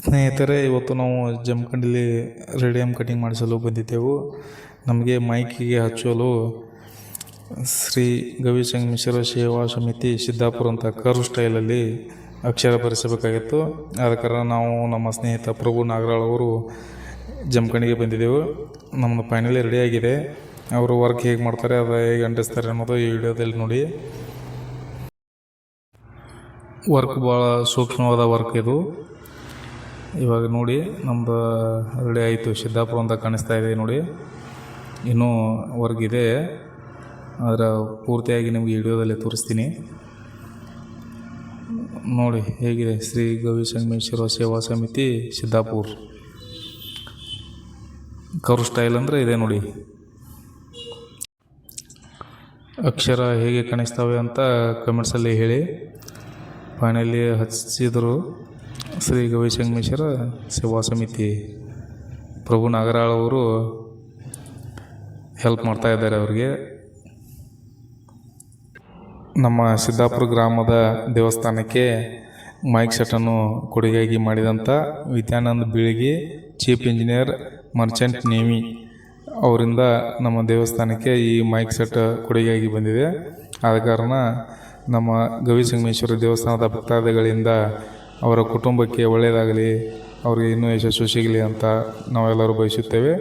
ಸ್ನೇಹಿತರೆ, ಇವತ್ತು ನಾವು ಜಮಖಂಡಿಲಿ ರೇಡಿಯಂ ಕಟಿಂಗ್ ಮಾಡಿಸಲು ಬಂದಿದ್ದೆವು. ನಮಗೆ ಮೈಕಿಗೆ ಹಚ್ಚಲು ಶ್ರೀ ಗವಿಸಂಗ್ ಮಿಶ್ರ ಸೇವಾ ಸಮಿತಿ ಸಿದ್ದಾಪುರ ಅಂತ ಕರ್ವ್ ಸ್ಟೈಲಲ್ಲಿ ಅಕ್ಷರ ಭರಿಸಬೇಕಾಗಿತ್ತು ಆದ ಕಾರಣ ನಾವು ನಮ್ಮ ಸ್ನೇಹಿತ ಪ್ರಭು ನಾಗರಾಳ್ ಅವರು ಜಮಖಂಡಿಗೆ ಬಂದಿದ್ದೆವು. ನಮ್ಮದು ಫೈನಲಿ ರೆಡಿ ಆಗಿದೆ. ಅವರು ವರ್ಕ್ ಹೇಗೆ ಮಾಡ್ತಾರೆ, ಅದು ಹೇಗೆ ಅಂಟಿಸ್ತಾರೆ ಅನ್ನೋದು ಈ ವಿಡಿಯೋದಲ್ಲಿ ನೋಡಿ. ವರ್ಕ್ ಭಾಳ ಸೂಕ್ಷ್ಮವಾದ ವರ್ಕ್ ಇದು. ಇವಾಗ ನೋಡಿ ನಮ್ಮದು ರೆಡಿ ಆಯಿತು. ಸಿದ್ದಾಪುರ ಅಂತ ಕಾಣಿಸ್ತಾ ಇದೆ ನೋಡಿ. ಇನ್ನೂ ವರ್ಗಿದೆ ಅದರ ಪೂರ್ತಿಯಾಗಿ ನಿಮಗೆ ವಿಡಿಯೋದಲ್ಲಿ ತೋರಿಸ್ತೀನಿ. ನೋಡಿ ಹೇಗಿದೆ ಶ್ರೀ ಗವಿ ಸಂಗಮೇಶ್ವರ ಸೇವಾ ಸಮಿತಿ ಸಿದ್ದಾಪುರ. ಕರು ಸ್ಟೈಲ್ ಅಂದರೆ ಇದೆ ನೋಡಿ. ಅಕ್ಷರ ಹೇಗೆ ಕಾಣಿಸ್ತವೆ ಅಂತ ಕಮೆಂಟ್ಸಲ್ಲಿ ಹೇಳಿ. ಫೈನಲಿ ಹಚ್ಚಿದರು. ಶ್ರೀ ಗವಿಸಂಗಮೇಶ್ವರ ಸೇವಾ ಸಮಿತಿ ಪ್ರಭು ನಾಗರಾಳ್ ಅವರು ಹೆಲ್ಪ್ ಮಾಡ್ತಾ ಇದ್ದಾರೆ ಅವರಿಗೆ. ನಮ್ಮ ಸಿದ್ದಾಪುರ ಗ್ರಾಮದ ದೇವಸ್ಥಾನಕ್ಕೆ ಮೈಕ್ ಸೆಟನ್ನು ಕೊಡುಗೆಯಾಗಿ ಮಾಡಿದಂಥ Vidyananda Beelagi chief engineer merchant Nemi ಅವರಿಂದ ನಮ್ಮ ದೇವಸ್ಥಾನಕ್ಕೆ ಈ ಮೈಕ್ ಸೆಟ್ ಕೊಡುಗೆಯಾಗಿ ಬಂದಿದೆ. ಆದ ಕಾರಣ ನಮ್ಮ ಗವಿಸಂಗಮೇಶ್ವರ ದೇವಸ್ಥಾನದ ಭಕ್ತಾದಿಗಳಿಂದ ಅವರ ಕುಟುಂಬಕ್ಕೆ ಒಳ್ಳೆಯದಾಗಲಿ ಅವರಿಗೆ ಇನ್ನೂ ಯಶಸ್ಸು ಸಿಗಲಿ ಅಂತ ನಾವೆಲ್ಲರೂ ಬಯಸುತ್ತೇವೆ.